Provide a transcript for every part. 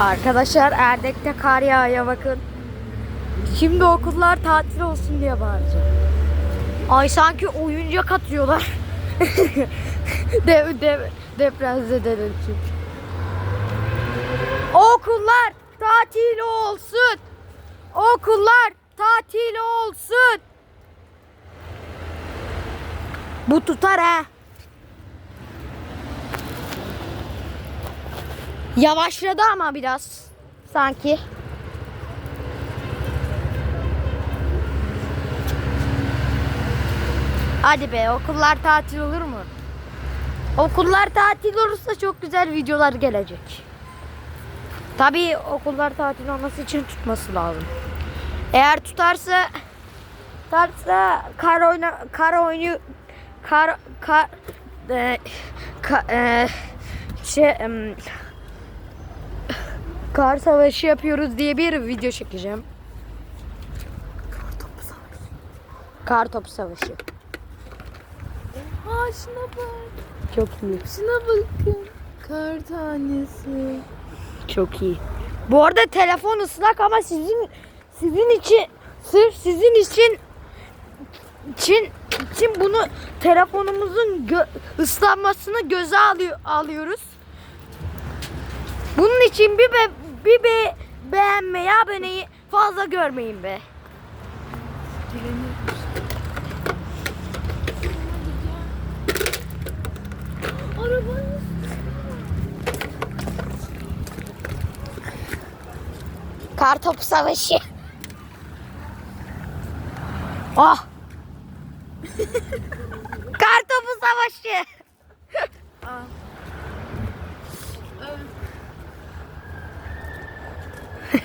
Arkadaşlar Erdek'te kar yağıyor bakın. Şimdi okullar tatil olsun diye bağıracağım. Ay sanki oyuncak atıyorlar. dev, dev, depremzedeler için. Okullar tatil olsun. Okullar tatil olsun. Bu tutar ha. Yavaşladı ama biraz sanki. Hadi be okullar tatil olur mu? Okullar tatil olursa çok güzel videolar gelecek. Tabii okullar tatil olması için tutması lazım. Eğer tutarsa tutarsa kar oyna kar oyunu kar kar e, ka- e, şey em, kar savaşı yapıyoruz diye bir video çekeceğim. Kar topu savaşı. Aa şuna bak. Çok iyi. Şuna bakın. Kar tanesi. Çok iyi. Bu arada telefon ıslak ama sizin sizin için sırf sizin için için için bunu telefonumuzun gö, ıslanmasını göze alıyor, alıyoruz. Bunun için bir be, bir be, beğenmeyi, aboneyi fazla görmeyin be. Arabanın Kar topu savaşı. Ah. Kar topu savaşı.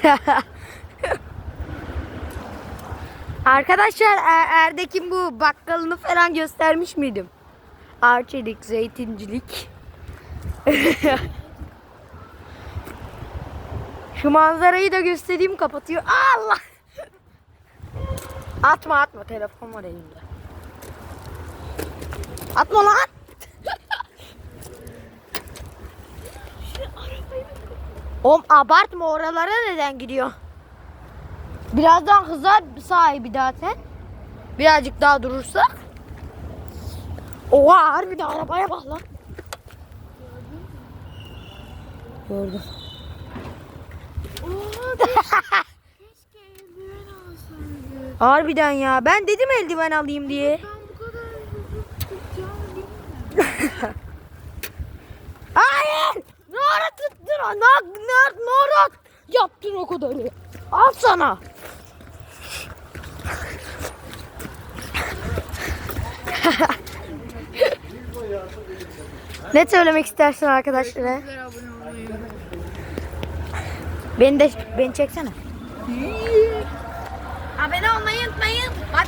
Arkadaşlar Er- Erdek'in bu bakkalını falan göstermiş miydim? Arçelik, zeytincilik. Şu manzarayı da göstereyim kapatıyor. Allah! Atma atma telefon var elimde. Atma lan! Oğlum abartma oralara neden gidiyor? Birazdan hızar sahibi zaten. Birazcık daha durursa. Oha harbiden arabaya bak lan. Gördüm. Oha keşke eldiven alsaydı. Harbiden ya. Ben dedim eldiven alayım diye. Ben o? Ne, ne, ara yaptın o kadarı? Al sana. ne söylemek istersin arkadaşlara? Beni de beni çeksene. Abone olmayı unutmayın.